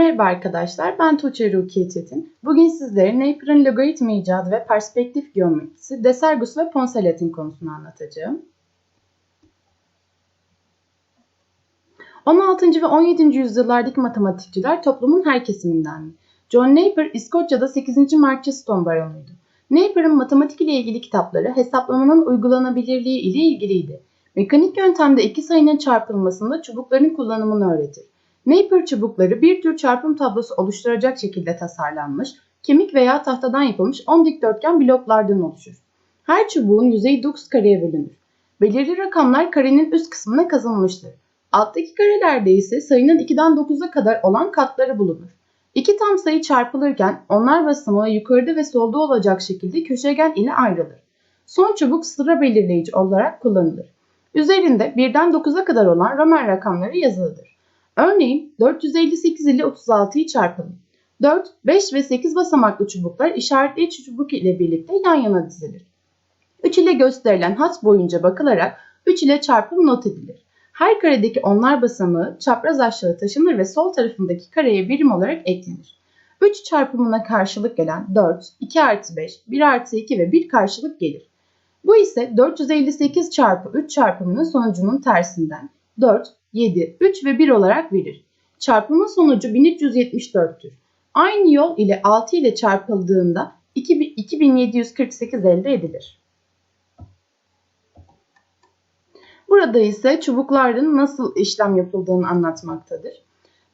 Merhaba arkadaşlar, ben Tuğçe Rukiye Çetin. Bugün sizlere Napier'ın logaritma icadı ve perspektif geometrisi, Desargus ve Ponselatin konusunu anlatacağım. 16. ve 17. yüzyıllardaki matematikçiler toplumun her kesiminden. John Napier, İskoçya'da 8. Marcheston baronuydu. Napier'ın matematik ile ilgili kitapları hesaplamanın uygulanabilirliği ile ilgiliydi. Mekanik yöntemde iki sayının çarpılmasında çubukların kullanımını öğretir. Napier çubukları bir tür çarpım tablosu oluşturacak şekilde tasarlanmış, kemik veya tahtadan yapılmış 10 dikdörtgen bloklardan oluşur. Her çubuğun yüzeyi 9 kareye bölünür. Belirli rakamlar karenin üst kısmına kazınmıştır. Alttaki karelerde ise sayının 2'den 9'a kadar olan katları bulunur. İki tam sayı çarpılırken onlar basamağı yukarıda ve solda olacak şekilde köşegen ile ayrılır. Son çubuk sıra belirleyici olarak kullanılır. Üzerinde 1'den 9'a kadar olan Roman rakamları yazılıdır. Örneğin 458 ile 36'yı çarpalım. 4, 5 ve 8 basamaklı çubuklar işaretleyici çubuk ile birlikte yan yana dizilir. 3 ile gösterilen hat boyunca bakılarak 3 ile çarpım not edilir. Her karedeki onlar basamağı çapraz aşağı taşınır ve sol tarafındaki kareye birim olarak eklenir. 3 çarpımına karşılık gelen 4, 2 artı 5, 1 artı 2 ve 1 karşılık gelir. Bu ise 458 çarpı 3 çarpımının sonucunun tersinden 4, 7, 3 ve 1 olarak verir. Çarpımın sonucu 1374'tür. Aynı yol ile 6 ile çarpıldığında 2748 elde edilir. Burada ise çubukların nasıl işlem yapıldığını anlatmaktadır.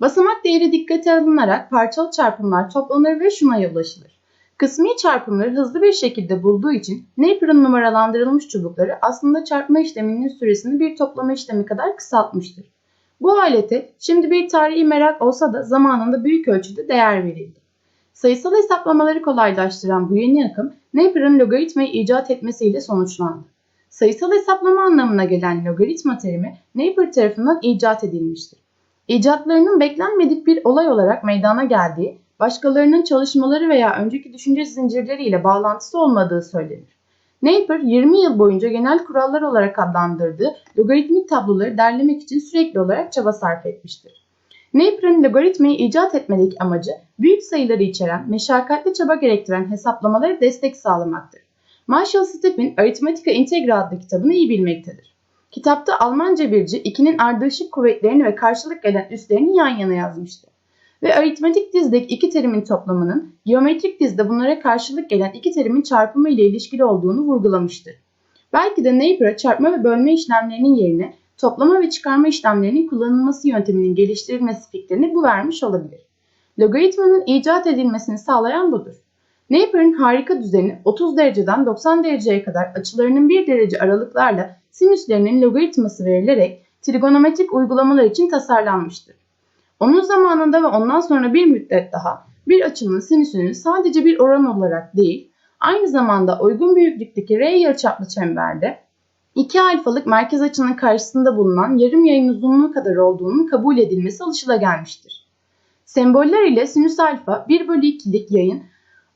Basamak değeri dikkate alınarak parçalı çarpımlar toplanır ve şuna ulaşılır. Kısmi çarpımları hızlı bir şekilde bulduğu için Napier'ın numaralandırılmış çubukları aslında çarpma işleminin süresini bir toplama işlemi kadar kısaltmıştır. Bu alete şimdi bir tarihi merak olsa da zamanında büyük ölçüde değer verildi. Sayısal hesaplamaları kolaylaştıran bu yeni akım Napier'ın logaritmayı icat etmesiyle sonuçlandı. Sayısal hesaplama anlamına gelen logaritma terimi Napier tarafından icat edilmiştir. İcatlarının beklenmedik bir olay olarak meydana geldiği, başkalarının çalışmaları veya önceki düşünce zincirleriyle bağlantısı olmadığı söylenir. Napier 20 yıl boyunca genel kurallar olarak adlandırdığı logaritmik tabloları derlemek için sürekli olarak çaba sarf etmiştir. Napier'ın logaritmayı icat etmedeki amacı büyük sayıları içeren, meşakkatli çaba gerektiren hesaplamaları destek sağlamaktır. Marshall Stepp'in Aritmetika Integra adlı kitabını iyi bilmektedir. Kitapta Almanca birci ikinin ardışık kuvvetlerini ve karşılık gelen üslerini yan yana yazmıştır. Ve aritmetik dizdeki iki terimin toplamının geometrik dizde bunlara karşılık gelen iki terimin çarpımı ile ilişkili olduğunu vurgulamıştır. Belki de Napier'a çarpma ve bölme işlemlerinin yerine toplama ve çıkarma işlemlerinin kullanılması yönteminin geliştirilmesi fikrini bu vermiş olabilir. Logaritmanın icat edilmesini sağlayan budur. Napier'in harika düzeni 30 dereceden 90 dereceye kadar açılarının 1 derece aralıklarla sinüslerinin logaritması verilerek trigonometrik uygulamalar için tasarlanmıştır. Onun zamanında ve ondan sonra bir müddet daha bir açının sinüsünün sadece bir oran olarak değil, aynı zamanda uygun büyüklükteki R yarıçaplı çemberde 2 alfalık merkez açının karşısında bulunan yarım yayın uzunluğu kadar olduğunun kabul edilmesi alışılagelmiştir. Semboller ile sinüs alfa 1 bölü 2'lik yayın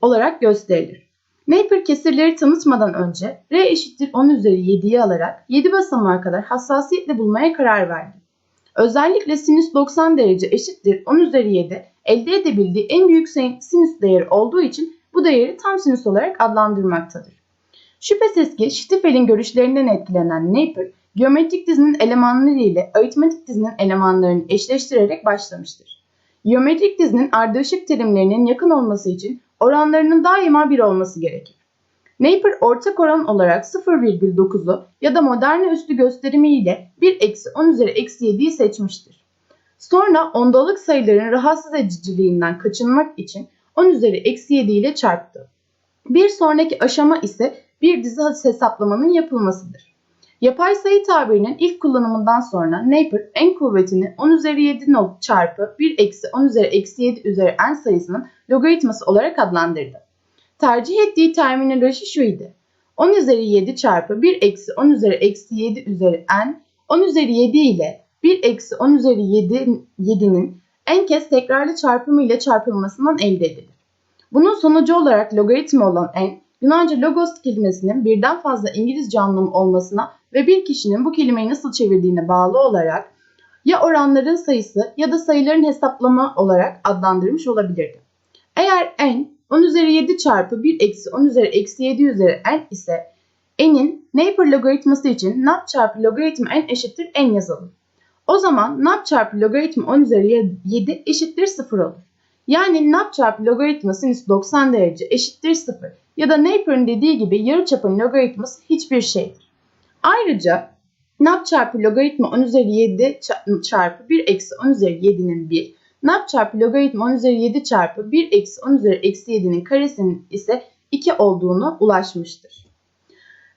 olarak gösterilir. Napier kesirleri tanıtmadan önce R eşittir 10 üzeri 7'yi alarak 7 basamağa kadar hassasiyetle bulmaya karar verdi. Özellikle sinüs 90 derece eşittir 10 üzeri 7 elde edebildiği en büyük sinüs değeri olduğu için bu değeri tam sinüs olarak adlandırmaktadır. Şüphesiz ki Stifel'in görüşlerinden etkilenen Napier, geometrik dizinin elemanları ile aritmetik dizinin elemanlarını eşleştirerek başlamıştır. Geometrik dizinin ardışık terimlerinin yakın olması için oranlarının daima bir olması gerekir. Napier ortak oran olarak 0,9'u ya da moderne üstü gösterimiyle 1 eksi 10 üzeri eksi 7'yi seçmiştir. Sonra ondalık sayıların rahatsız ediciliğinden kaçınmak için 10 üzeri eksi 7 ile çarptı. Bir sonraki aşama ise bir dizi hesaplamanın yapılmasıdır. Yapay sayı tabirinin ilk kullanımından sonra Napier en kuvvetini 10 üzeri 7 not çarpı 1 eksi 10 üzeri eksi 7 üzeri n sayısının logaritması olarak adlandırdı. Tercih ettiği terminoloji şuydu. 10 üzeri 7 çarpı 1 eksi 10 üzeri eksi 7 üzeri n 10 üzeri 7 ile 1 eksi 10 üzeri 7, 7'nin en kez tekrarlı çarpımı ile çarpılmasından elde edilir. Bunun sonucu olarak logaritma olan n, Yunanca logos kelimesinin birden fazla İngilizce anlamı olmasına ve bir kişinin bu kelimeyi nasıl çevirdiğine bağlı olarak ya oranların sayısı ya da sayıların hesaplama olarak adlandırmış olabilirdi. Eğer n 10 üzeri 7 çarpı 1 eksi 10 üzeri eksi 7 üzeri n ise n'in Napier logaritması için nap çarpı logaritma n eşittir n yazalım. O zaman nap çarpı logaritma 10 üzeri 7 eşittir 0 olur. Yani nap çarpı logaritma sinüs 90 derece eşittir 0 ya da Napier'ın dediği gibi yarıçapın logaritması hiçbir şeydir. Ayrıca nap çarpı logaritma 10 üzeri 7 çarpı 1 eksi 10 üzeri 7'nin 1, nap çarpı logaritma 10 üzeri 7 çarpı 1 eksi 10 üzeri eksi 7'nin karesinin ise 2 olduğunu ulaşmıştır.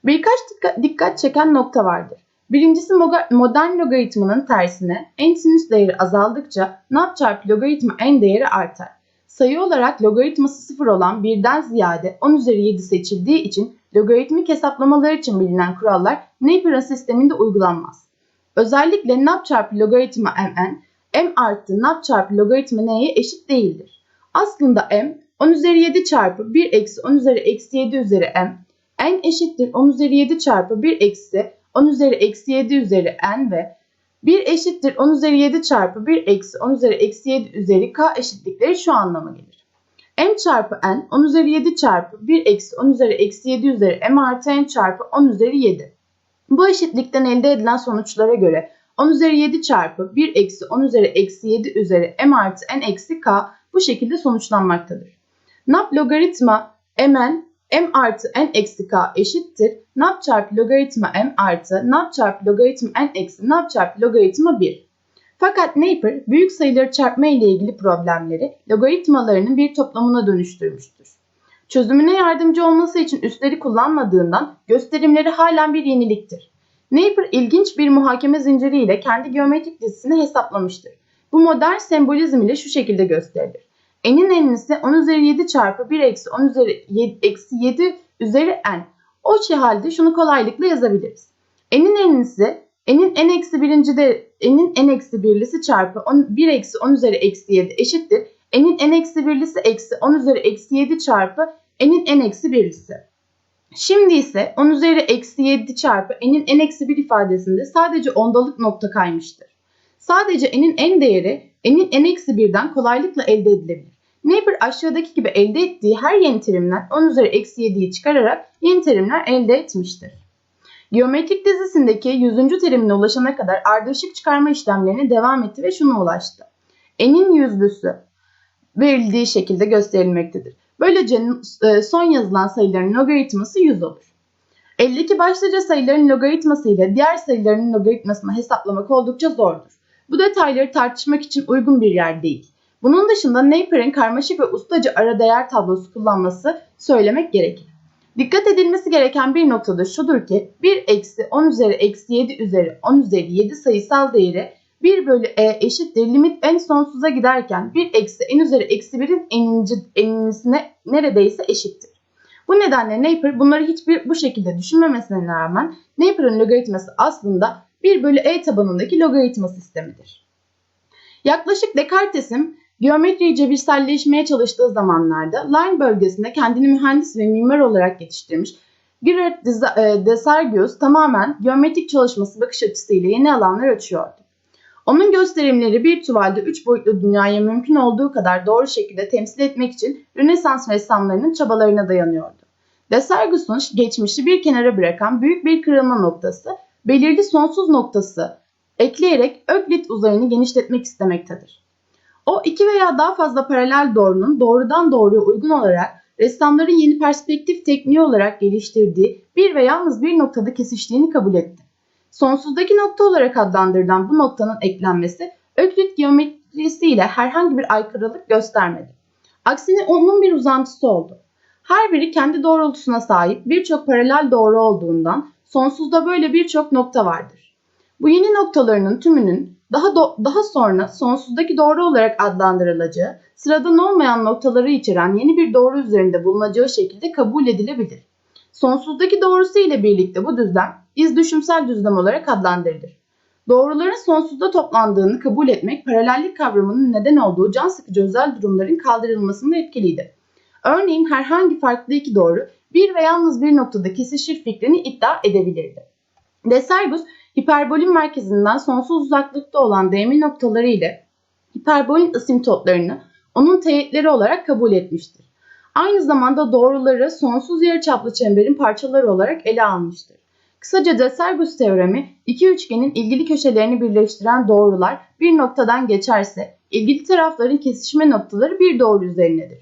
Birkaç dikkat çeken nokta vardır. Birincisi modern logaritmanın tersine n sinüs değeri azaldıkça nap çarpı logaritma n değeri artar. Sayı olarak logaritması 0 olan birden ziyade 10 üzeri 7 seçildiği için logaritmik hesaplamalar için bilinen kurallar Napier sisteminde uygulanmaz. Özellikle nap çarpı logaritma mn, m artı nap çarpı logaritma n'ye eşit değildir. Aslında m 10 üzeri 7 çarpı 1 eksi 10 üzeri eksi 7 üzeri m, n eşittir 10 üzeri 7 çarpı 1 eksi 10 üzeri eksi 7 üzeri n ve 1 eşittir 10 üzeri 7 çarpı 1 eksi 10 üzeri eksi 7 üzeri k eşitlikleri şu anlama gelir. m çarpı n 10 üzeri 7 çarpı 1 eksi 10 üzeri eksi 7 üzeri m artı n çarpı 10 üzeri 7. Bu eşitlikten elde edilen sonuçlara göre 10 üzeri 7 çarpı 1 eksi 10 üzeri eksi 7 üzeri m artı n eksi k bu şekilde sonuçlanmaktadır. Nap logaritma mn m artı n eksi k eşittir. Nap çarpı logaritma m artı nap çarpı logaritma n eksi nap çarpı logaritma 1. Fakat Napier büyük sayıları çarpma ile ilgili problemleri logaritmalarının bir toplamına dönüştürmüştür. Çözümüne yardımcı olması için üsleri kullanmadığından gösterimleri halen bir yeniliktir. Napier ilginç bir muhakeme zinciriyle kendi geometrik dizisini hesaplamıştır. Bu modern sembolizm ile şu şekilde gösterilir n'in n'lisi 10 üzeri 7 çarpı 1 eksi 10 üzeri 7, eksi 7 üzeri n. O halde şunu kolaylıkla yazabiliriz. n'in n'lisi n'in n eksi birinci de n'in n eksi birlisi çarpı 10, 1 eksi 10 üzeri eksi 7 eşittir. n'in n eksi birlisi eksi 10 üzeri eksi 7 çarpı n'in n eksi birlisi. Şimdi ise 10 üzeri eksi 7 çarpı n'in n eksi 1 ifadesinde sadece ondalık nokta kaymıştır. Sadece n'in n değeri n'in n eksi 1'den kolaylıkla elde edilebilir. Napier aşağıdaki gibi elde ettiği her yeni terimden 10 üzeri eksi 7'yi çıkararak yeni terimler elde etmiştir. Geometrik dizisindeki 100. terimine ulaşana kadar ardışık çıkarma işlemlerine devam etti ve şuna ulaştı. N'in yüzlüsü verildiği şekilde gösterilmektedir. Böylece e, son yazılan sayıların logaritması 100 olur. Eldeki başlıca sayıların logaritması ile diğer sayıların logaritmasını hesaplamak oldukça zordur. Bu detayları tartışmak için uygun bir yer değil. Bunun dışında Napier'in karmaşık ve ustaca ara değer tablosu kullanması söylemek gerekir. Dikkat edilmesi gereken bir noktada şudur ki 1 eksi 10 üzeri eksi 7 üzeri 10 üzeri 7 sayısal değeri 1 bölü e eşittir limit n sonsuza giderken 1 eksi n üzeri eksi 1'in n'lisine neredeyse eşittir. Bu nedenle Napier bunları hiçbir bu şekilde düşünmemesine rağmen Napier'ın logaritması aslında 1 bölü e tabanındaki logaritma sistemidir. Yaklaşık Descartes'in geometriyi cebirselleşmeye çalıştığı zamanlarda Line bölgesinde kendini mühendis ve mimar olarak yetiştirmiş Gerard e, Desargues tamamen geometrik çalışması bakış açısıyla yeni alanlar açıyordu. Onun gösterimleri bir tuvalde üç boyutlu dünyayı mümkün olduğu kadar doğru şekilde temsil etmek için Rönesans ressamlarının çabalarına dayanıyordu. Desargues'un geçmişi bir kenara bırakan büyük bir kırılma noktası, belirli sonsuz noktası ekleyerek Öklit uzayını genişletmek istemektedir. O iki veya daha fazla paralel doğrunun doğrudan doğruya uygun olarak ressamların yeni perspektif tekniği olarak geliştirdiği bir ve yalnız bir noktada kesiştiğini kabul etti. Sonsuzdaki nokta olarak adlandırılan bu noktanın eklenmesi Öklit geometrisiyle herhangi bir aykırılık göstermedi. Aksine onun bir uzantısı oldu. Her biri kendi doğrultusuna sahip birçok paralel doğru olduğundan sonsuzda böyle birçok nokta vardır. Bu yeni noktalarının tümünün daha, daha sonra sonsuzdaki doğru olarak adlandırılacağı, sıradan olmayan noktaları içeren yeni bir doğru üzerinde bulunacağı şekilde kabul edilebilir. Sonsuzdaki doğrusu ile birlikte bu düzlem iz düşümsel düzlem olarak adlandırılır. Doğruların sonsuzda toplandığını kabul etmek paralellik kavramının neden olduğu can sıkıcı özel durumların kaldırılmasında etkiliydi. Örneğin herhangi farklı iki doğru bir ve yalnız bir noktada kesişir fikrini iddia edebilirdi. Desargus hiperbolün merkezinden sonsuz uzaklıkta olan DM noktaları ile hiperbolün asimptotlarını onun teğetleri olarak kabul etmiştir. Aynı zamanda doğruları sonsuz yarıçaplı çemberin parçaları olarak ele almıştır. Kısaca Desargues teoremi iki üçgenin ilgili köşelerini birleştiren doğrular bir noktadan geçerse ilgili tarafların kesişme noktaları bir doğru üzerinedir.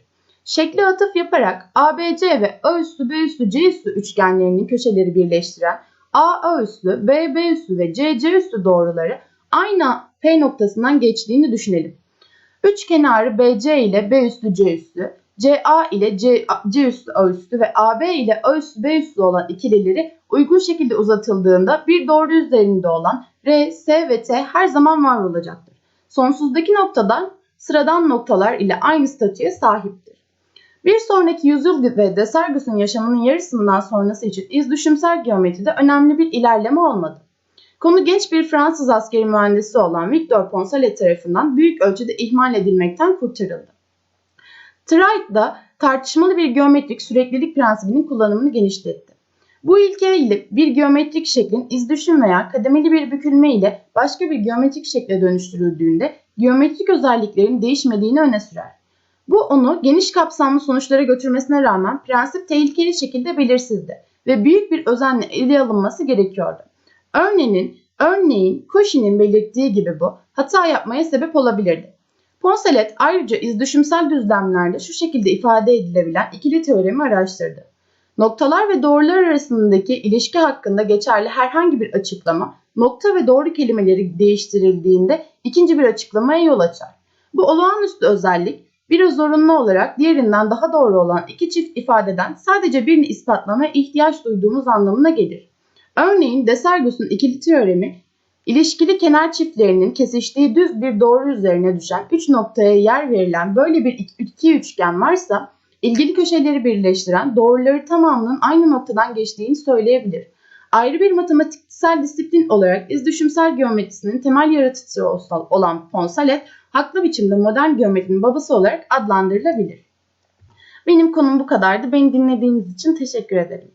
Şekli atıf yaparak ABC ve A üssü B üssü C üssü üçgenlerinin köşeleri birleştiren A A üssü, B B üssü ve C C üssü doğruları aynı P noktasından geçtiğini düşünelim. Üç kenarı BC ile B üssü C üssü, CA ile C, C üssü A üssü ve AB ile A üssü B üssü olan ikilileri uygun şekilde uzatıldığında bir doğru üzerinde olan R, S ve T her zaman var olacaktır. Sonsuzdaki noktadan sıradan noktalar ile aynı statüye sahiptir. Bir sonraki yüzyıl ve Desargues'un yaşamının yarısından sonrası için iz düşümsel geometride önemli bir ilerleme olmadı. Konu genç bir Fransız askeri mühendisi olan Victor Poncelet tarafından büyük ölçüde ihmal edilmekten kurtarıldı. Wright da tartışmalı bir geometrik süreklilik prensibinin kullanımını genişletti. Bu ilke ile bir geometrik şeklin iz düşüm veya kademeli bir bükülme ile başka bir geometrik şekle dönüştürüldüğünde geometrik özelliklerin değişmediğini öne sürer. Bu onu geniş kapsamlı sonuçlara götürmesine rağmen prensip tehlikeli şekilde belirsizdi ve büyük bir özenle ele alınması gerekiyordu. Örneğin, örneğin Cauchy'nin belirttiği gibi bu hata yapmaya sebep olabilirdi. Poncelet ayrıca izdüşümsel düzlemlerde şu şekilde ifade edilebilen ikili teoremi araştırdı. Noktalar ve doğrular arasındaki ilişki hakkında geçerli herhangi bir açıklama, nokta ve doğru kelimeleri değiştirildiğinde ikinci bir açıklamaya yol açar. Bu olağanüstü özellik, biri zorunlu olarak diğerinden daha doğru olan iki çift ifadeden sadece birini ispatlamaya ihtiyaç duyduğumuz anlamına gelir. Örneğin Desargues'un ikili teoremi İlişkili kenar çiftlerinin kesiştiği düz bir doğru üzerine düşen 3 noktaya yer verilen böyle bir iki üçgen varsa ilgili köşeleri birleştiren doğruları tamamının aynı noktadan geçtiğini söyleyebilir. Ayrı bir matematiksel disiplin olarak iz düşümsel geometrisinin temel yaratıcısı olan Poncelet, haklı biçimde modern geometrinin babası olarak adlandırılabilir. Benim konum bu kadardı. Beni dinlediğiniz için teşekkür ederim.